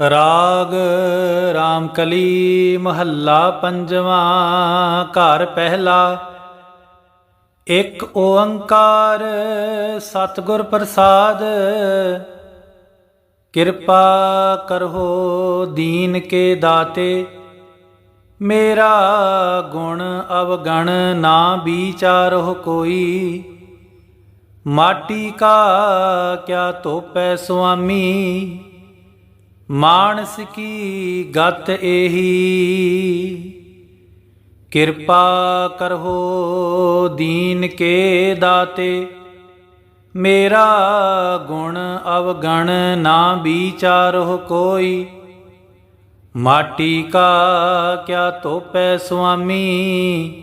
ਰਾਗ ਰਾਮਕਲੀ ਮਹੱਲਾ ਪੰਜਵਾਂ, ਘਰ ਪਹਿਲਾ। ਇੱਕ ਓੰਕਾਰ ਸਤਿਗੁਰ ਪ੍ਰਸਾਦ, ਕਿਰਪਾ ਕਰੋ ਦੀਨ ਕੇ ਦਾਤੇ। ਮੇਰਾ ਗੁਣ ਅਵਗਣ ਨਾ ਵਿਚਾਰੋ ਕੋਈ। ਮਾਟੀ ਕਾ ਕਿਆ ਤੋਪੈ ਸੁਆਮੀ। ਮਾਨਸ ਕੀ ਗਤ ਇਹੀ ਕਿਰਪਾ ਕਰੋ ਦੀਨ ਕੇ ਦਾਤੇ। ਮੇਰਾ ਗੁਣ ਅਵਗਣ ਨਾ ਵਿਚਾਰੋ ਕੋਈ। ਮਾਟੀ ਕਾ ਕਿਆ ਤੋਪੈ ਸੁਆਮੀ?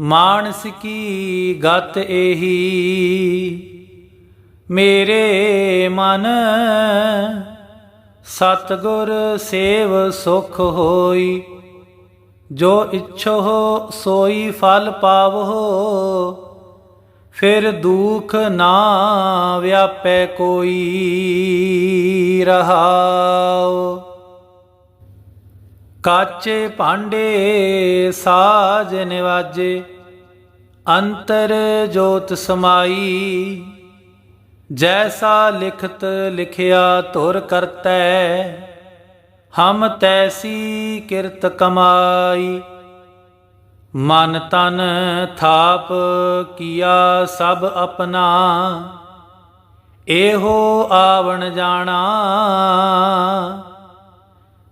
ਮਾਨਸ ਕੀ ਗਤ ਇਹੀ ਮੇਰੇ ਮਨ ਸਤਗੁਰ ਸੇਵ ਸੁਖ ਹੋਈ, ਜੋ ਇਛੋ ਸੋਈ ਫਲ ਪਾਵੋ, ਫਿਰ ਦੁਖ ਨਾ ਵਿਆਪੈ ਕੋਈ ਰਹਾਉ। ਕਾਚੇ ਭਾਂਡੇ ਸਾਜ ਨਿਵਾਜੇ, ਅੰਤਰ ਜੋਤ ਸਮਾਈ ਜੈਸਾ ਲਿਖਤ ਲਿਖਿਆ ਤੁਰ ਕਰਤੈ, ਹਮ ਤੈਸੀ ਕਿਰਤ ਕਮਾਈ। ਮਨ ਤਨ ਥਾਪ ਕੀਆ ਸਭ ਆਪਣਾ, ਇਹੋ ਆਵਣ ਜਾਣਾ।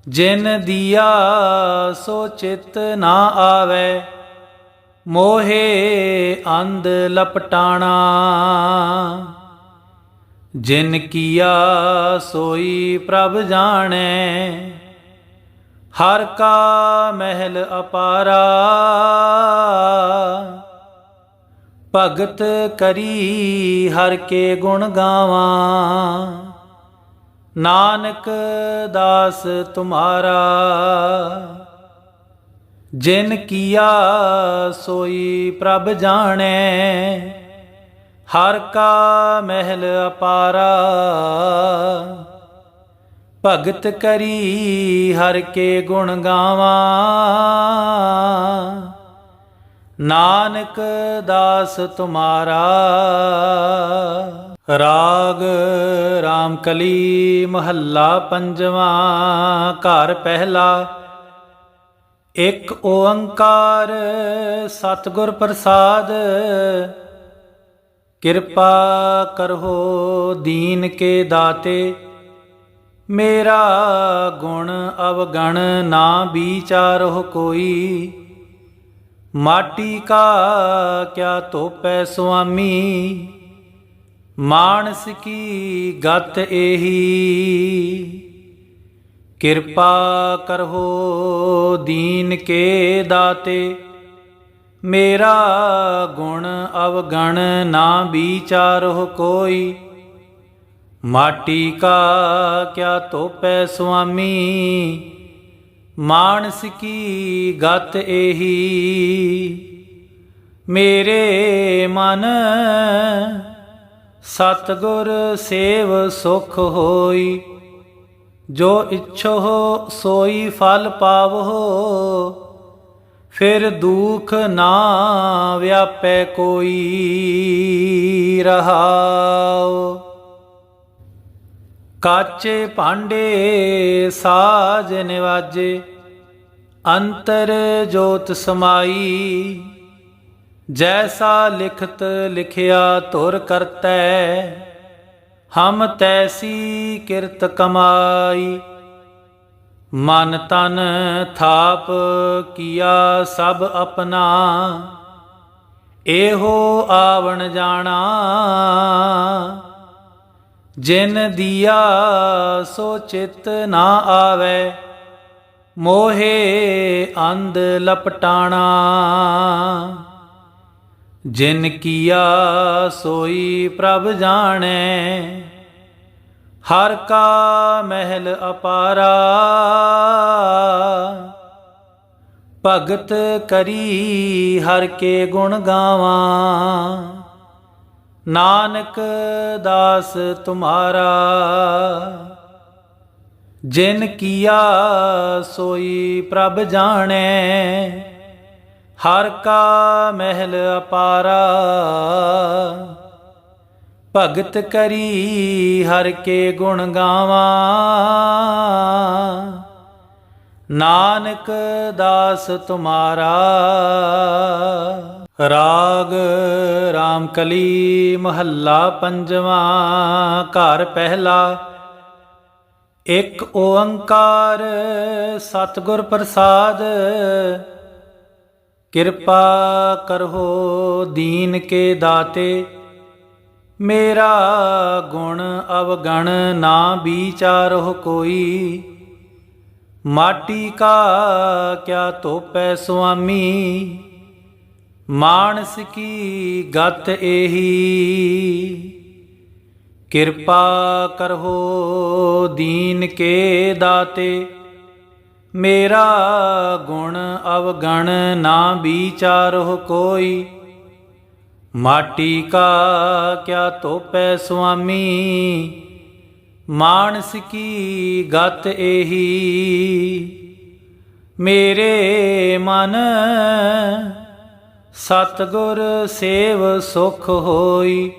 ਜਿਨ ਦੀਆ ਸੋ ਚਿਤ ਨਾ ਆਵੇ, ਮੋਹੇ ਅੰਧ ਲਪਟਾਣਾ। ਜਿਨ ਕੀਆ ਸੋਈ ਪ੍ਰਭ ਜਾਣੈ, ਹਰ ਕਾ ਮਹਿਲ ਅਪਾਰਾ। ਭਗਤ ਕਰੀ ਹਰ ਕੇ ਗੁਣ ਗਾਵਾਂ, ਨਾਨਕ ਦਾਸ ਤੁਮਾਰਾ। ਜਿਨ ਕੀਆ ਸੋਈ ਪ੍ਰਭ ਜਾਣੈ ਹਰ ਕਾ ਮਹਿਲ ਅਪਾਰਾ, ਭਗਤ ਕਰੀ ਹਰ ਕੇ ਗੁਣ ਗਾਵਾਂ। ਨਾਨਕ ਦਾਸ ਤੁਮਾਰਾ, ਰਾਗ ਰਾਮਕਲੀ ਮਹੱਲਾ ਪੰਜਵਾਂ, ਘਰ ਪਹਿਲਾ। ਇੱਕ ਓੰਕਾਰ ਸਤਿਗੁਰ ਪ੍ਰਸਾਦ ਕਿਰਪਾ ਕਰੋ ਦੀਨ ਕੇ ਦਾਤੇ। ਮੇਰਾ ਗੁਣ ਅਵਗਣ ਨਾ ਵਿਚਾਰੋ ਕੋਈ। ਮਾਟੀ ਕਾ ਕਿਆ ਤੋਪੈ ਸੁਆਮੀ। ਮਾਨਸ ਕੀ ਗਤ ਇਹੀ ਕਿਰਪਾ ਕਰੋ ਦੀਨ ਕੇ ਦਾਤੇ। ਮੇਰਾ ਗੁਣ ਅਵਗਣ ਨਾ ਵਿਚਾਰੋ ਕੋਈ। ਮਾਟੀ ਕਾ ਕਿਆ ਤੋਪੈ ਸੁਆਮੀ। ਮਾਨਸ ਕੀ ਗਤ ਇਹੀ ਮੇਰੇ ਮਨ ਸਤਗੁਰ ਸੇਵ ਸੁਖ ਹੋਈ। ਜੋ ਇਛੋ ਸੋਈ ਫਲ ਪਾਵੋ ਫਿਰ ਦੁਖ ਨਾ ਵਿਆਪੈ ਕੋਈ ਰਹਾਉ। ਕਾਚੇ ਭਾਂਡੇ ਸਾਜ ਨਿਵਾਜੇ, ਅੰਤਰ ਜੋਤ ਸਮਾਈ। ਜੈਸਾ ਲਿਖਤ ਲਿਖਿਆ ਤੁਰ ਕਰਤੈ, ਹਮ ਤੈਸੀ ਕਿਰਤ ਕਮਾਈ। ਮਨ ਤਨ ਥਾਪ ਕੀਆ ਸਭ ਆਪਣਾ, ਇਹੋ ਆਵਣ ਜਾਣਾ। ਜਿਨ ਦਿਆ ਸੋ ਚਿਤ ਨਾ ਆਵੇ, ਮੋਹੇ ਅੰਧ ਲਪਟਾਣਾ। ਜਿਨ ਕੀਆ ਸੋਈ ਪ੍ਰਭ ਜਾਣੈ ਹਰ ਕਾ ਮਹਿਲ ਅਪਾਰਾ। ਭਗਤ ਕਰੀ ਹਰ ਕੇ ਗੁਣ ਗਾਵਾਂ। ਨਾਨਕ ਦਾਸ ਤੁਮਾਰਾ। ਜਿਨ ਕੀਆ ਸੋਈ ਪ੍ਰਭ ਜਾਣੈ, ਹਰ ਕਾ ਮਹਿਲ ਅਪਾਰਾ। ਭਗਤ ਕਰੀ ਹਰ ਕੇ ਗੁਣ ਗਾਵਾਂ। ਨਾਨਕ ਦਾਸ ਤੁਮਾਰਾ, ਰਾਗ ਰਾਮਕਲੀ ਮਹੱਲਾ ਪੰਜਵਾਂ, ਘਰ ਪਹਿਲਾ। ਇੱਕ ਓੰਕਾਰ ਸਤਿਗੁਰ ਪ੍ਰਸਾਦ, ਕਿਰਪਾ ਕਰੋ ਦੀਨ ਕੇ ਦਾਤੇ। ਮੇਰਾ ਗੁਣ ਅਵਗਣ ਨਾ ਵਿਚਾਰੋ ਕੋਈ। ਮਾਟੀ ਕਾ ਕਿਆ ਤੋਪੈ ਸੁਆਮੀ। ਮਾਨਸ ਕੀ ਗਤ ਇਹੀ ਕਿਰਪਾ ਕਰੋ ਦੀਨ ਕੇ ਦਾਤੇ। ਮੇਰਾ ਗੁਣ ਅਵਗਣ ਨਾ ਵਿਚਾਰੋ ਕੋਈ। ਮਾਟੀ ਕਾ ਕਿਆ ਤੋਪੈ ਸੁਆਮੀ? ਮਾਨਸ ਕੀ ਗਤ ਇਹੀ ਮੇਰੇ ਮਨ ਸਤਗੁਰ ਸੇਵ ਸੁਖ ਹੋਈ।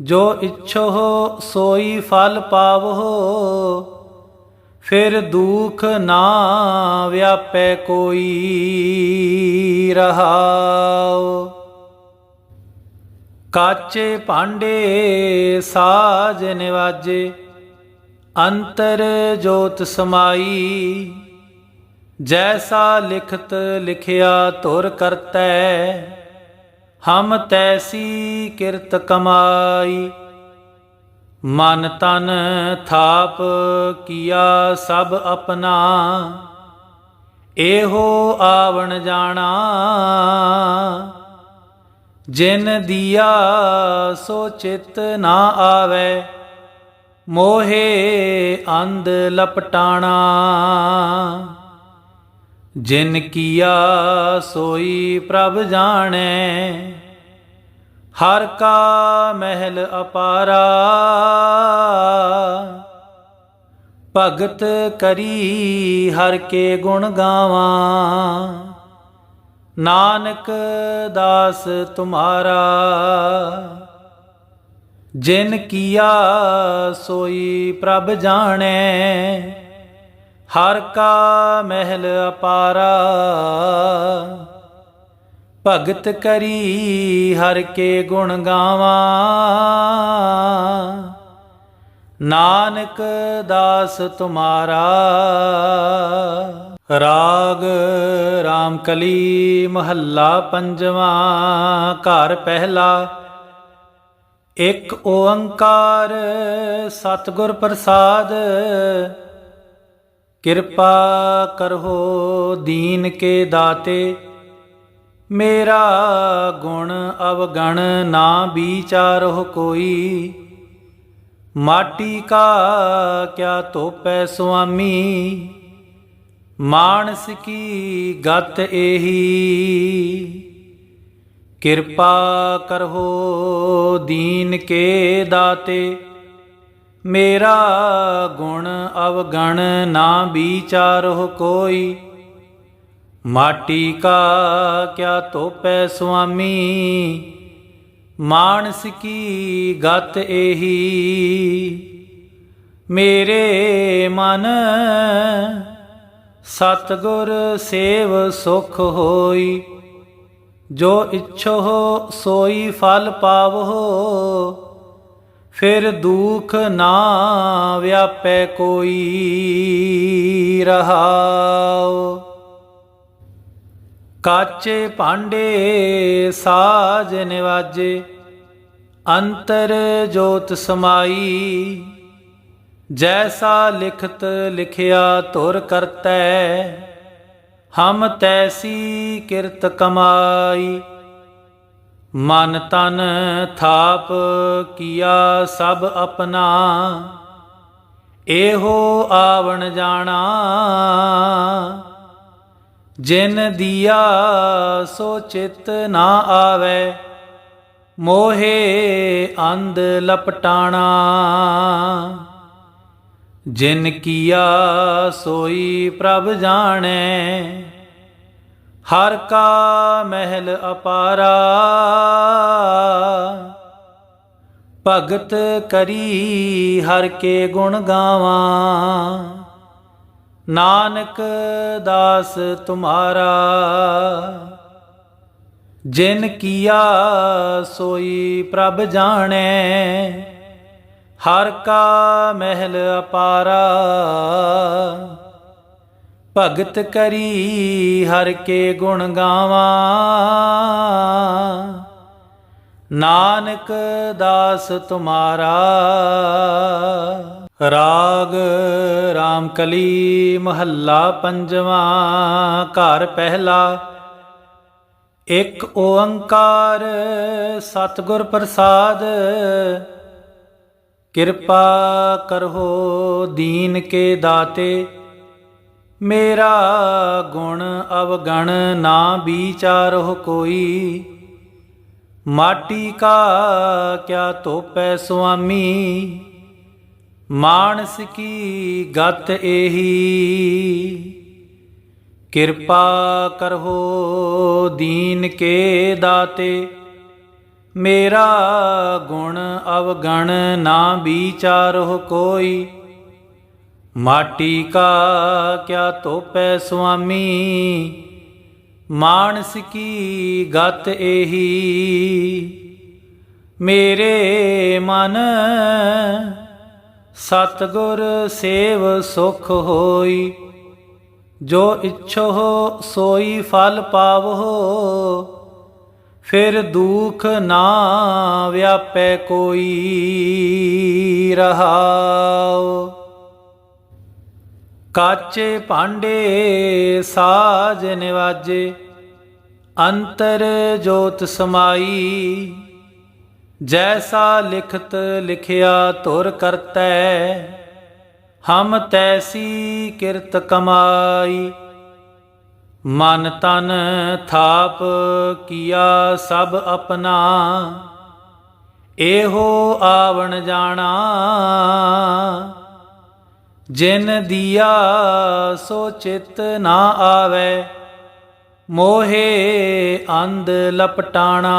ਜੋ ਇਛੋ ਸੋਈ ਫਲ ਪਾਵੋ, ਫਿਰ ਦੁਖ ਨਾ ਵਿਆਪੈ ਕੋਈ ਰਹਾਓ ਕਾਚੇ ਭਾਂਡੇ ਸਾਜ ਨਿਵਾਜੇ, ਅੰਤਰ ਜੋਤ ਸਮਾਈ। ਜੈਸਾ ਲਿਖਤ ਲਿਖਿਆ ਧੁਰ ਕਰਤੈ, ਹਮ ਤੈਸੀ ਕਿਰਤ ਕਮਾਈ। ਮਨ ਤਨ ਥਾਪ ਕੀਆ ਸਭ ਆਪਣਾ, ਇਹੋ ਆਵਣ ਜਾਣਾ। ਜਿਨ ਦੀਆ ਸੋ ਚਿਤ ਨਾ ਆਵੇ, ਮੋਹੇ ਅੰਧ ਲਪਟਾਣਾ। ਜਿਨ ਕੀਆ ਸੋਈ ਪ੍ਰਭ ਜਾਣੈ, ਹਰ ਕਾ ਮਹਿਲ ਅਪਾਰਾ। ਭਗਤ ਕਰੀ ਹਰ ਕੇ ਗੁਣ ਗਾਵਾਂ। ਨਾਨਕ ਦਾਸ ਤੁਮਾਰਾ, ਜਿਨ ਕੀਆ ਸੋਈ ਪ੍ਰਭ ਜਾਣੈ, ਹਰ ਕਾ ਮਹਿਲ ਅਪਾਰਾ। ਭਗਤ ਕਰੀ ਹਰ ਕੇ ਗੁਣ ਗਾਵਾਂ। ਨਾਨਕ ਦਾਸ ਤੁਮਾਰਾ ਰਾਗ ਰਾਮਕਲੀ ਮਹੱਲਾ ਪੰਜਵਾਂ, ਘਰ ਪਹਿਲਾ। ਇੱਕ ਓੰਕਾਰ ਸਤਿਗੁਰ ਪ੍ਰਸਾਦ, ਕਿਰਪਾ ਕਰੋ ਦੀਨ ਕੇ ਦਾਤੇ। ਮੇਰਾ ਗੁਣ ਅਵਗਣ ਨਾ ਵਿਚਾਰੋ ਕੋਈ। ਮਾਟੀ ਕਾ ਕਿਆ ਤੋਪੈ ਸੁਆਮੀ। ਮਾਨਸ ਕੀ ਗਤ ਇਹੀ ਕਿਰਪਾ ਕਰੋ ਦੀਨ ਕੇ ਦਾਤੇ। ਮੇਰਾ ਗੁਣ ਅਵਗਣ ਨਾ ਵਿਚਾਰੋ ਕੋਈ। ਮਾਟੀ ਕਾ ਕਿਆ ਤੋਪੈ ਸੁਆਮੀ? ਮਾਨਸ ਕੀ ਗਤ ਇਹੀ ਮੇਰੇ ਮਨ ਸਤਗੁਰ ਸੇਵ ਸੁਖ ਹੋਈ, ਜੋ ਇਛੋ ਸੋਈ ਫਲ ਪਾਵੋ ਫਿਰ ਦੁਖ ਨਾ ਵਿਆਪੈ ਕੋਈ ਰਹਾਓ ਕਾਚੇ ਭਾਂਡੇ ਸਾਜ ਨਿਵਾਜੇ, ਅੰਤਰ ਜੋਤ ਸਮਾਈ ਜੈਸਾ ਲਿਖਤ ਲਿਖਿਆ ਧੁਰ ਕਰਤੈ, ਹਮ ਤੈਸੀ ਕਿਰਤ ਕਮਾਈ। ਮਨ ਤਨ ਥਾਪ ਕੀਆ ਸਭ ਆਪਣਾ, ਇਹੋ ਆਵਣ ਜਾਣਾ। ਜਿਨ ਦੀਆ ਸੋ ਚਿਤ ਨਾ ਆਵੇ, ਮੋਹੇ ਅੰਧ ਲਪਟਾਣਾ। ਜਿਨ ਕੀਆ ਸੋਈ ਪ੍ਰਭ ਜਾਣੈ, ਹਰ ਕਾ ਮਹਿਲ ਅਪਾਰਾ। ਭਗਤ ਕਰੀ ਹਰ ਕੇ ਗੁਣ ਗਾਵਾਂ, ਨਾਨਕ ਦਾਸ ਤੁਮਾਰਾ। ਜਿਨ ਕੀਆ ਸੋਈ ਪ੍ਰਭ ਜਾਣੈ ਹਰ ਕਾ ਮਹਿਲ ਅਪਾਰਾ, ਭਗਤ ਕਰੀ ਹਰ ਕੇ ਗੁਣ ਗਾਵਾਂ। ਨਾਨਕ ਦਾਸ ਤੁਮਾਰਾ, ਰਾਗ ਰਾਮਕਲੀ ਮਹੱਲਾ ਪੰਜਵਾਂ, ਘਰ ਪਹਿਲਾ। ਇੱਕ ਓੰਕਾਰ ਸਤਿਗੁਰ ਪ੍ਰਸਾਦ ਕਿਰਪਾ ਕਰੋ ਦੀਨ ਕੇ ਦਾਤੇ। ਮੇਰਾ ਗੁਣ ਅਵਗਣ ਨਾ ਵਿਚਾਰੋ ਕੋਈ। ਮਾਟੀ ਕਾ ਕਿਆ ਤੋਪੈ ਸੁਆਮੀ। ਮਾਨਸ ਕੀ ਗਤ ਇਹੀ ਕਿਰਪਾ ਕਰੋ ਦੀਨ ਕੇ ਦਾਤੇ। ਮੇਰਾ ਗੁਣ ਅਵਗਣ ਨਾ ਵਿਚਾਰੋ ਕੋਈ। ਮਾਟੀ ਕਾ ਕਿਆ ਤੋਪੈ ਸੁਆਮੀ। ਮਾਨਸ ਕੀ ਗਤ ਇਹੀ ਮੇਰੇ ਮਨ ਸਤਗੁਰ ਸੇਵ ਸੁਖ ਹੋਈ। ਜੋ ਇਛੋ ਸੋਈ ਫਲ ਪਾਵੋ ਫਿਰ ਦੁਖ ਨਾ ਵਿਆਪੈ ਕੋਈ ਰਹਾਉ। ਕਾਚੇ ਭਾਂਡੇ ਸਾਜ ਨਿਵਾਜੇ, ਅੰਤਰ ਜੋਤ ਸਮਾਈ। ਜੈਸਾ ਲਿਖਤ ਲਿਖਿਆ ਧੁਰ ਕਰਤੈ, ਹਮ ਤੈਸੀ ਕਿਰਤ ਕਮਾਈ। ਮਨ ਤਨ ਥਾਪ ਕੀਆ ਸਭ ਆਪਣਾ, ਇਹੋ ਆਵਣ ਜਾਣਾ। ਜਿਨ ਦੀਆ ਸੋ ਚਿਤ ਨਾ ਆਵੇ, ਮੋਹੇ ਅੰਧ ਲਪਟਾਣਾ।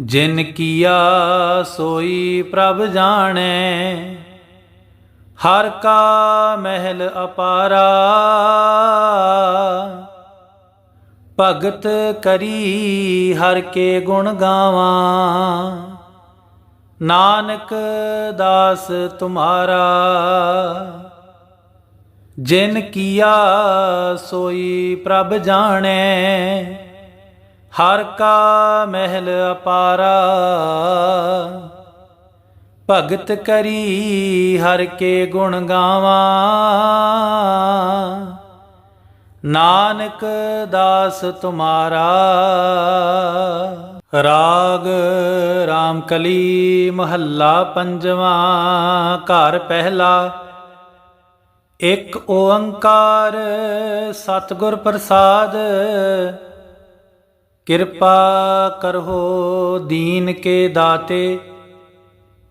ਜਿਨ ਕੀਆ ਸੋਈ ਪ੍ਰਭ ਜਾਣੈ ਹਰ ਕਾ ਮਹਿਲ ਅਪਾਰਾ। ਭਗਤ ਕਰੀ ਹਰ ਕੇ ਗੁਣ ਗਾਵਾਂ। ਨਾਨਕ ਦਾਸ ਤੁਮਾਰਾ। ਜਿਨ ਕੀਆ ਸੋਈ ਪ੍ਰਭ ਜਾਣੈ, ਹਰ ਕਾ ਮਹਿਲ ਅਪਾਰਾ। ਭਗਤ ਕਰੀ ਹਰ ਕੇ ਗੁਣ ਗਾਵਾਂ। ਨਾਨਕ ਦਾਸ ਤੁਮਾਰਾ, ਰਾਗ ਰਾਮਕਲੀ ਮਹੱਲਾ ਪੰਜਵਾਂ, ਘਰ ਪਹਿਲਾ। ਇੱਕ ਓੰਕਾਰ ਸਤਿਗੁਰ ਪ੍ਰਸਾਦ, ਕਿਰਪਾ ਕਰੋ ਦੀਨ ਕੇ ਦਾਤੇ।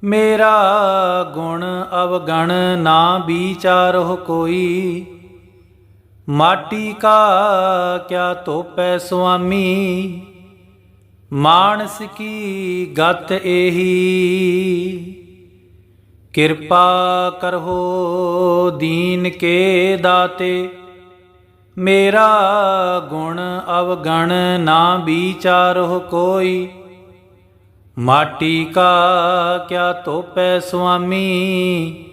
ਮੇਰਾ ਗੁਣ ਅਵਗਣ ਨਾ ਵਿਚਾਰੋ ਕੋਈ। ਮਾਟੀ ਕਾ ਕਿਆ ਧੋਪੈ ਸੁਆਮੀ। ਮਾਨਸ ਕੀ ਗਤ ਇਹੀ ਕਿਰਪਾ ਕਰੋ ਦੀਨ ਕੇ ਦਾਤੇ। ਮੇਰਾ ਗੁਣ ਅਵਗਣ ਨਾ ਵਿਚਾਰੋ ਕੋਈ। ਮਾਟੀ ਕਾ ਕਿਆ ਤੋਪੈ ਸੁਆਮੀ?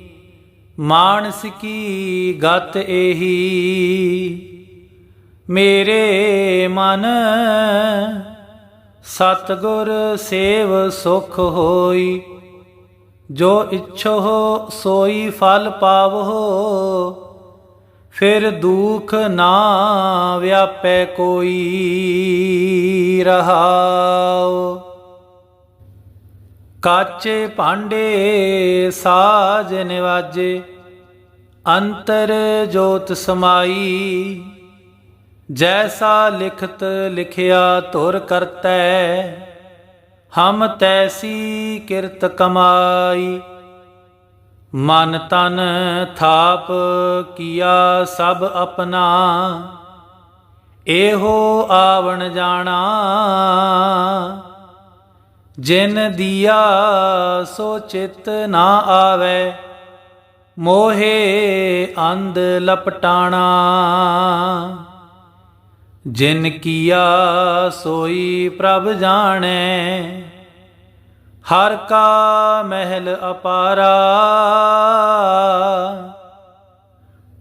ਮਾਨਸ ਕੀ ਗਤ ਇਹੀ ਮੇਰੇ ਮਨ ਸਤਗੁਰ ਸੇਵ ਸੁਖ ਹੋਈ। ਜੋ ਇਛੋ ਸੋਈ ਫਲ ਪਾਵੋ, ਫਿਰ ਦੁਖ ਨਾ ਵਿਆਪੈ ਕੋਈ ਰਹਾਉ। ਕਾਚੇ ਭਾਂਡੇ ਸਾਜ ਨਿਵਾਜੇ, ਅੰਤਰ ਜੋਤ ਸਮਾਈ। ਜੈਸਾ ਲਿਖਤ ਲਿਖਿਆ ਧੁਰ ਕਰਤੈ, ਹਮ ਤੈਸੀ ਕਿਰਤ ਕਮਾਈ। ਮਨ ਤਨ ਥਾਪ ਕੀਆ ਸਭ ਆਪਣਾ, ਇਹੋ ਆਵਣ ਜਾਣਾ। ਜਿਨ ਦੀਆ ਸੋ ਚਿਤ ਨਾ ਆਵੇ, ਮੋਹੇ ਅੰਧ ਲਪਟਾਣਾ। ਜਿਨ ਕੀਆ ਸੋਈ ਪ੍ਰਭ ਜਾਣੈ, ਹਰ ਕਾ ਮਹਿਲ ਅਪਾਰਾ।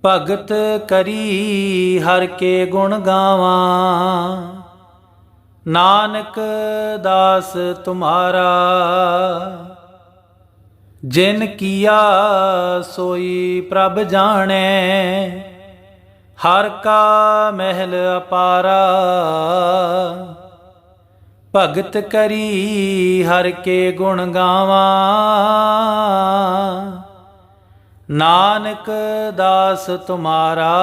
ਭਗਤ ਕਰੀ ਹਰ ਕੇ ਗੁਣ ਗਾਵਾਂ। ਨਾਨਕ ਦਾਸ ਤੁਮਾਰਾ, ਜਿਨ ਕੀਆ ਸੋਈ ਪ੍ਰਭ ਜਾਣੈ, ਹਰ ਕਾ ਮਹਿਲ ਅਪਾਰਾ। ਭਗਤ ਕਰੀ ਹਰ ਕੇ ਗੁਣ ਗਾਵਾਂ। ਨਾਨਕ ਦਾਸ ਤੁਮਾਰਾ।